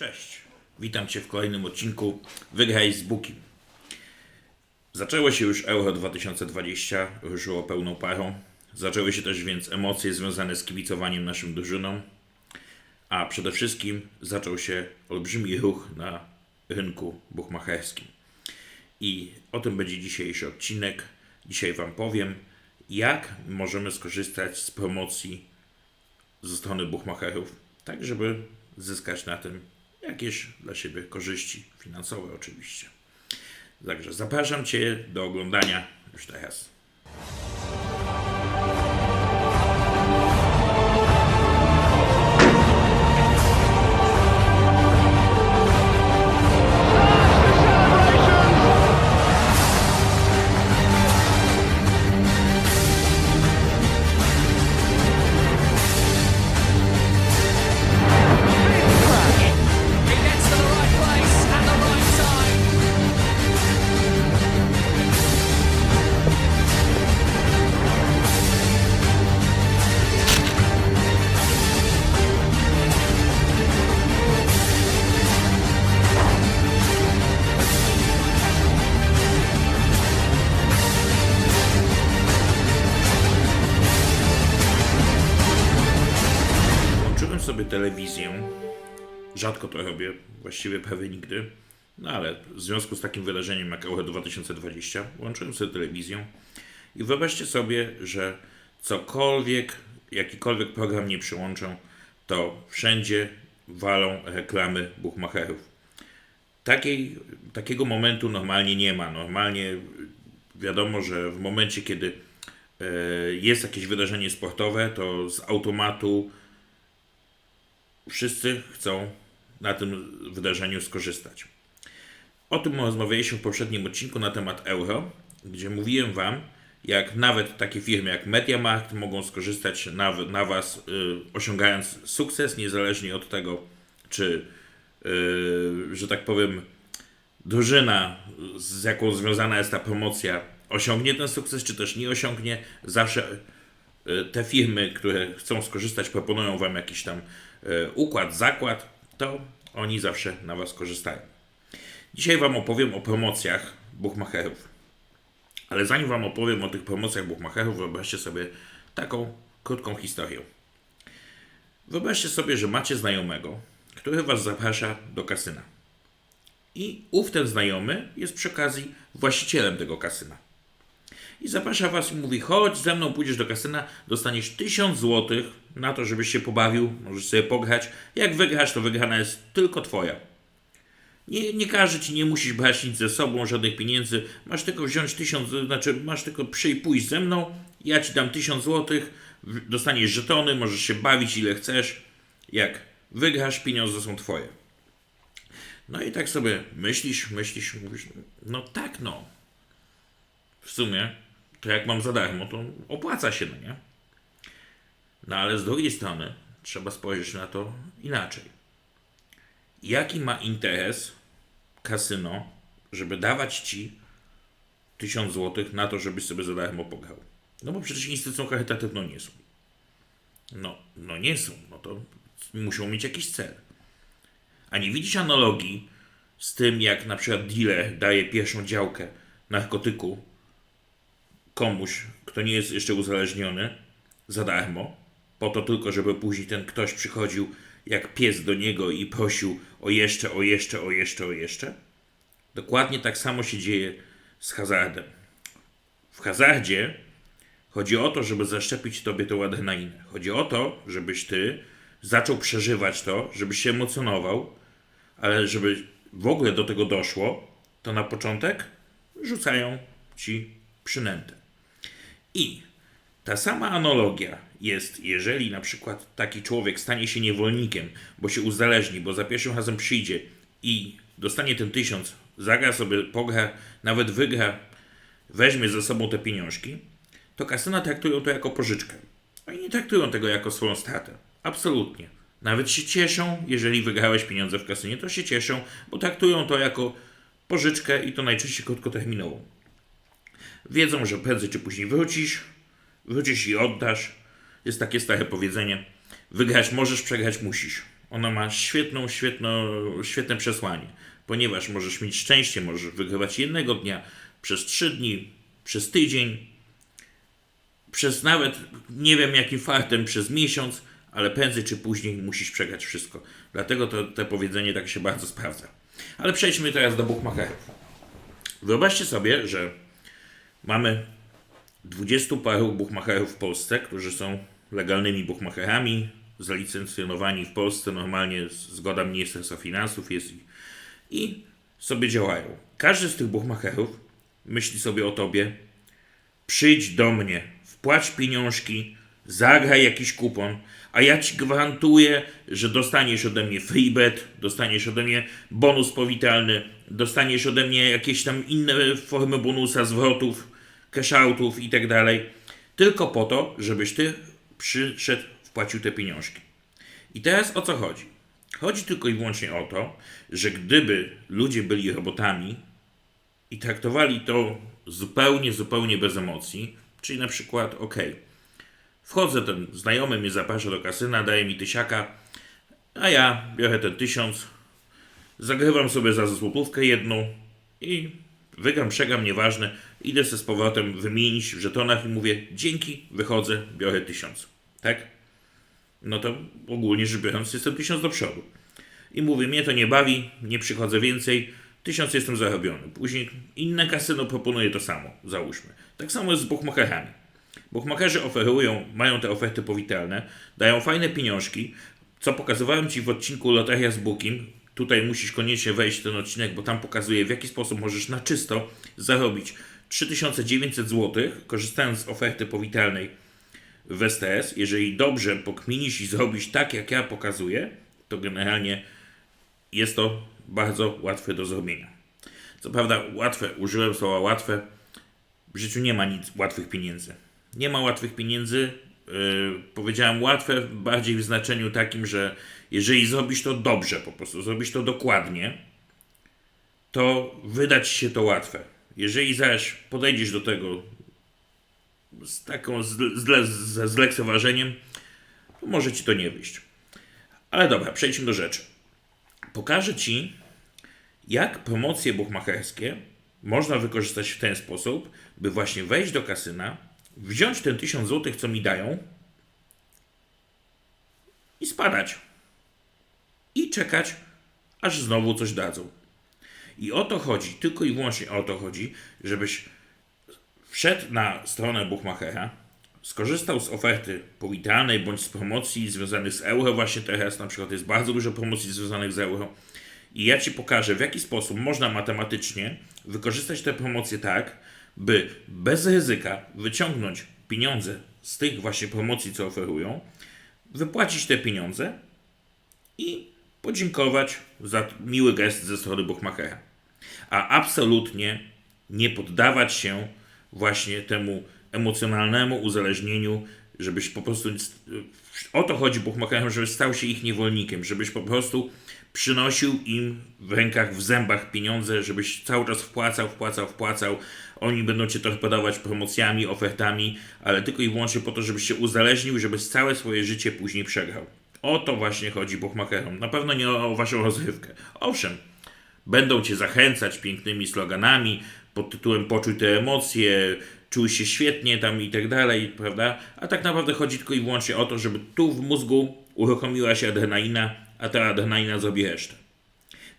Cześć, witam Cię w kolejnym odcinku Wygraj z Bukim. Zaczęło się już Euro 2020, ruszyło pełną parą. Zaczęły się też więc emocje związane z kibicowaniem naszym drużynom, a przede wszystkim zaczął się olbrzymi ruch na rynku buchmacherskim. I o tym będzie dzisiejszy odcinek. Dzisiaj Wam powiem, jak możemy skorzystać z promocji ze strony buchmacherów, tak żeby zyskać na tym jakieś dla siebie korzyści finansowe oczywiście. Także zapraszam Cię do oglądania już teraz. Telewizję. Rzadko to robię, właściwie prawie nigdy. No ale w związku z takim wydarzeniem Euro 2020 włączyłem sobie telewizję i wyobraźcie sobie, że cokolwiek, jakikolwiek program nie przyłączę, to wszędzie walą reklamy buchmacherów. Takiej, takiego momentu normalnie nie ma. Normalnie wiadomo, że w momencie, kiedy e, jest jakieś wydarzenie sportowe, to z automatu wszyscy chcą na tym wydarzeniu skorzystać. O tym rozmawialiśmy w poprzednim odcinku na temat euro, gdzie mówiłem Wam, jak nawet takie firmy jak MediaMarkt mogą skorzystać na, na Was, y, osiągając sukces, niezależnie od tego, czy, y, że tak powiem, drużyna, z jaką związana jest ta promocja, osiągnie ten sukces, czy też nie osiągnie. Zawsze te firmy, które chcą skorzystać, proponują Wam jakiś tam y, układ, zakład, to oni zawsze na Was korzystają. Dzisiaj Wam opowiem o promocjach buchmacherów. Ale zanim Wam opowiem o tych promocjach buchmacherów, wyobraźcie sobie taką krótką historię. Wyobraźcie sobie, że macie znajomego, który Was zaprasza do kasyna. I ów ten znajomy jest przy okazji właścicielem tego kasyna. I zaprasza was i mówi: chodź ze mną, pójdziesz do kasyna, dostaniesz 1000 zł na to, żebyś się pobawił, możesz sobie pograć. Jak wygrasz, to wygrana jest tylko twoja. Nie, nie każe ci, nie musisz brać nic ze sobą, żadnych pieniędzy. Masz tylko wziąć 1000, znaczy masz tylko przyjść, pójść ze mną, ja ci dam 1000 zł, w- dostaniesz żetony, możesz się bawić ile chcesz. Jak wygrasz, pieniądze są twoje. No i tak sobie myślisz, myślisz, mówisz, no tak no. W sumie, to jak mam za darmo, to opłaca się, no nie? No ale z drugiej strony trzeba spojrzeć na to inaczej. Jaki ma interes kasyno, żeby dawać ci 1000 zł na to, żebyś sobie za darmo pograł? No bo przecież instytucją charytatywną nie są. No, no nie są, no to muszą mieć jakiś cel. A nie widzisz analogii z tym, jak na przykład dealer daje pierwszą działkę narkotyku komuś, kto nie jest jeszcze uzależniony, za darmo, po to tylko, żeby później ten ktoś przychodził jak pies do niego i prosił o jeszcze, o jeszcze, o jeszcze, o jeszcze? Dokładnie tak samo się dzieje z hazardem. W hazardzie chodzi o to, żeby zaszczepić tobie tą adrenalinę. Chodzi o to, żebyś ty zaczął przeżywać to, żebyś się emocjonował, ale żeby w ogóle do tego doszło, to na początek rzucają ci przynętę. I ta sama analogia jest, jeżeli na przykład taki człowiek stanie się niewolnikiem, bo się uzależni, bo za pierwszym razem przyjdzie i dostanie ten tysiąc, zagra sobie, pogra, nawet wygra, weźmie ze sobą te pieniążki, to kasyna traktują to jako pożyczkę. Oni nie traktują tego jako swoją stratę. Absolutnie. Nawet się cieszą, jeżeli wygrałeś pieniądze w kasynie, to się cieszą, bo traktują to jako pożyczkę i to najczęściej krótkoterminową. Wiedzą, że prędzej czy później wrócisz, wrócisz i oddasz. Jest takie stare powiedzenie: wygrać możesz, przegrać musisz. Ona ma świetną, świetną, świetne przesłanie, ponieważ możesz mieć szczęście, możesz wygrywać jednego dnia, przez trzy dni, przez tydzień, przez nawet nie wiem jakim fartem, przez miesiąc, ale prędzej czy później musisz przegrać wszystko. Dlatego to, to powiedzenie tak się bardzo sprawdza. Ale przejdźmy teraz do buchmacherów. Wyobraźcie sobie, że mamy 20 paru buchmacherów w Polsce, którzy są legalnymi buchmacherami, zalicencjonowani w Polsce, normalnie zgoda Ministerstwa Finansów jest i, i sobie działają. Każdy z tych buchmacherów myśli sobie o tobie, przyjdź do mnie, wpłać pieniążki, zagraj jakiś kupon, a ja ci gwarantuję, że dostaniesz ode mnie freebet, dostaniesz ode mnie bonus powitalny, dostaniesz ode mnie jakieś tam inne formy bonusa, zwrotów, cashoutów i tak dalej, tylko po to, żebyś ty przyszedł, wpłacił te pieniążki. I teraz o co chodzi? Chodzi tylko i wyłącznie o to, że gdyby ludzie byli robotami, i traktowali to zupełnie, zupełnie bez emocji, czyli na przykład, ok, wchodzę, ten znajomy mnie zaprasza do kasyna, daje mi tysiaka, a ja biorę ten tysiąc, zagrywam sobie za złotówkę jedną i wygram, przegram, nieważne, idę sobie z powrotem wymienić w żetonach i mówię, dzięki, wychodzę, biorę tysiąc, tak? No to ogólnie rzecz biorąc jestem tysiąc do przodu. I mówię, mnie to nie bawi, nie przychodzę więcej, tysiąc jestem zarobiony. Później inne kasyno proponuje to samo, załóżmy. Tak samo jest z buchmacherami. Buchmacherzy oferują, mają te oferty powitalne, dają fajne pieniążki, co pokazywałem Ci w odcinku Loteria z Bookiem. Tutaj musisz koniecznie wejść w ten odcinek, bo tam pokazuję, w jaki sposób możesz na czysto zarobić 3900 zł, korzystając z oferty powitalnej w STS. Jeżeli dobrze pokminisz i zrobisz tak, jak ja pokazuję, to generalnie jest to bardzo łatwe do zrobienia. Co prawda, łatwe, użyłem słowa łatwe. W życiu nie ma nic łatwych pieniędzy. Nie ma łatwych pieniędzy. Yy, powiedziałem łatwe bardziej w znaczeniu takim, że jeżeli zrobisz to dobrze, po prostu zrobisz to dokładnie, to wydać się to łatwe. Jeżeli zaś podejdziesz do tego z taką z, z, z, z lekceważeniem, to może ci to nie wyjść. Ale dobra, przejdźmy do rzeczy. Pokażę ci, jak promocje buchmacherskie można wykorzystać w ten sposób, by właśnie wejść do kasyna, wziąć ten 1000 zł, co mi dają i spadać. I czekać, aż znowu coś dadzą. I o to chodzi, tylko i wyłącznie o to chodzi, żebyś wszedł na stronę Buchmachera, skorzystał z oferty powitalnej bądź z promocji związanych z euro, właśnie teraz na przykład jest bardzo dużo promocji związanych z euro. I ja Ci pokażę, w jaki sposób można matematycznie wykorzystać te promocje tak, by bez ryzyka wyciągnąć pieniądze z tych właśnie promocji, co oferują, wypłacić te pieniądze i podziękować za miły gest ze strony Buchmachera. A absolutnie nie poddawać się właśnie temu emocjonalnemu uzależnieniu, żebyś po prostu o to chodzi Buchmacherom, żebyś stał się ich niewolnikiem, żebyś po prostu przynosił im w rękach, w zębach pieniądze, żebyś cały czas wpłacał, wpłacał, wpłacał. Oni będą cię torpedować promocjami, ofertami, ale tylko i wyłącznie po to, żebyś się uzależnił, żebyś całe swoje życie później przegrał. O to właśnie chodzi Buchmacherom. Na pewno nie o waszą rozrywkę. Owszem, będą cię zachęcać pięknymi sloganami pod tytułem poczuj te emocje, czuj się świetnie tam i tak dalej, prawda? A tak naprawdę chodzi tylko i wyłącznie o to, żeby tu w mózgu uruchomiła się adrenalina, a ta adrenalina zrobi resztę.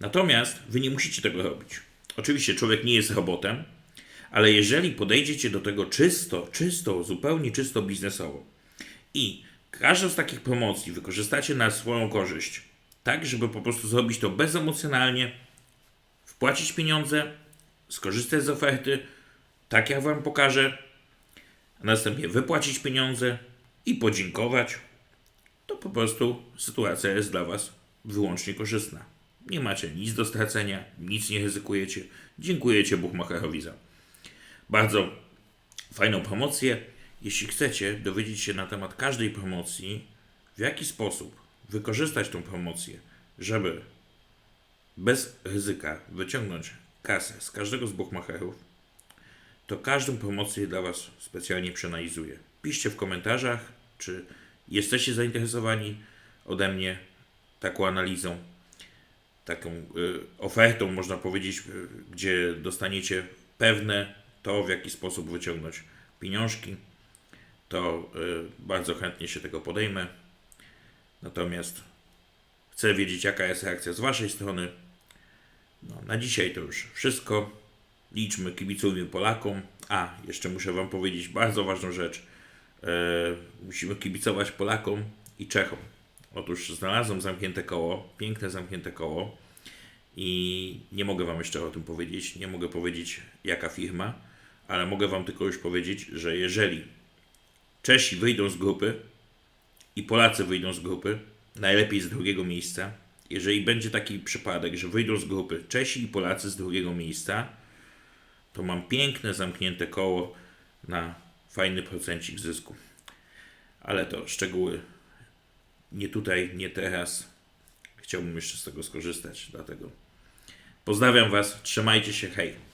Natomiast wy nie musicie tego robić. Oczywiście człowiek nie jest robotem, ale jeżeli podejdziecie do tego czysto, czysto, zupełnie czysto biznesowo i każdą z takich promocji wykorzystacie na swoją korzyść, tak żeby po prostu zrobić to bezemocjonalnie, wpłacić pieniądze, skorzystać z oferty, tak jak Wam pokażę, a następnie wypłacić pieniądze i podziękować, to po prostu sytuacja jest dla Was wyłącznie korzystna. Nie macie nic do stracenia, nic nie ryzykujecie. Dziękujecie Buchmacherowi za bardzo fajną promocję. Jeśli chcecie dowiedzieć się na temat każdej promocji, w jaki sposób wykorzystać tą promocję, żeby bez ryzyka wyciągnąć kasę z każdego z Buchmacherów, to każdą promocję dla Was specjalnie przeanalizuję. Piszcie w komentarzach, czy jesteście zainteresowani ode mnie taką analizą, taką y, ofertą, można powiedzieć, y, gdzie dostaniecie pewne to, w jaki sposób wyciągnąć pieniążki, to y, bardzo chętnie się tego podejmę. Natomiast chcę wiedzieć, jaka jest reakcja z Waszej strony. No, na dzisiaj to już wszystko. Liczmy, kibicujmy Polakom. A, jeszcze muszę Wam powiedzieć bardzo ważną rzecz. E, musimy kibicować Polakom i Czechom. Otóż znalazłem zamknięte koło, piękne zamknięte koło i nie mogę Wam jeszcze o tym powiedzieć. Nie mogę powiedzieć, jaka firma, ale mogę Wam tylko już powiedzieć, że jeżeli Czesi wyjdą z grupy i Polacy wyjdą z grupy, najlepiej z drugiego miejsca. Jeżeli będzie taki przypadek, że wyjdą z grupy Czesi i Polacy z drugiego miejsca, to mam piękne zamknięte koło na fajny procencik zysku. Ale to szczegóły nie tutaj, nie teraz. Chciałbym jeszcze z tego skorzystać, dlatego pozdrawiam Was, trzymajcie się, hej.